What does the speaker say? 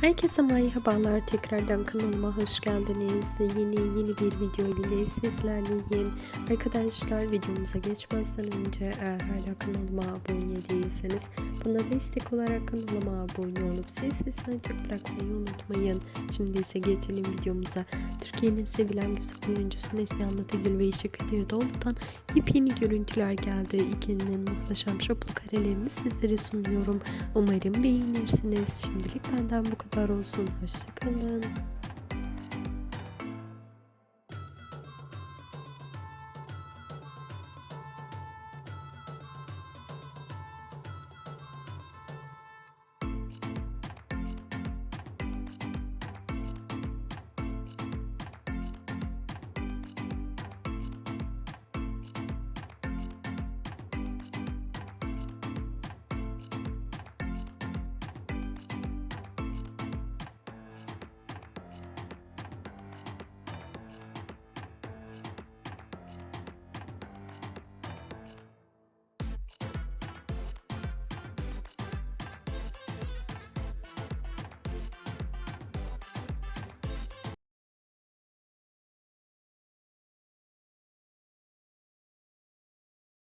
Herkese merhabalar. Tekrardan kanalıma hoş geldiniz. Yeni yeni bir video ile sizlerleyim. Arkadaşlar videomuza geçmezden önce eğer hala kanalıma abone değilseniz bana destek olarak kanalıma abone olup ses sesini açık bırakmayı unutmayın. Şimdi ise geçelim videomuza. Türkiye'nin sevilen güzel oyuncusu Neslihan Atıgül ve Işık Kadir Doğulu'dan yepyeni görüntüler geldi. İkilinin muhteşem şoplu karelerini sizlere sunuyorum. Umarım beğenirsiniz. Şimdilik benden bu kadar カタロウソの星かな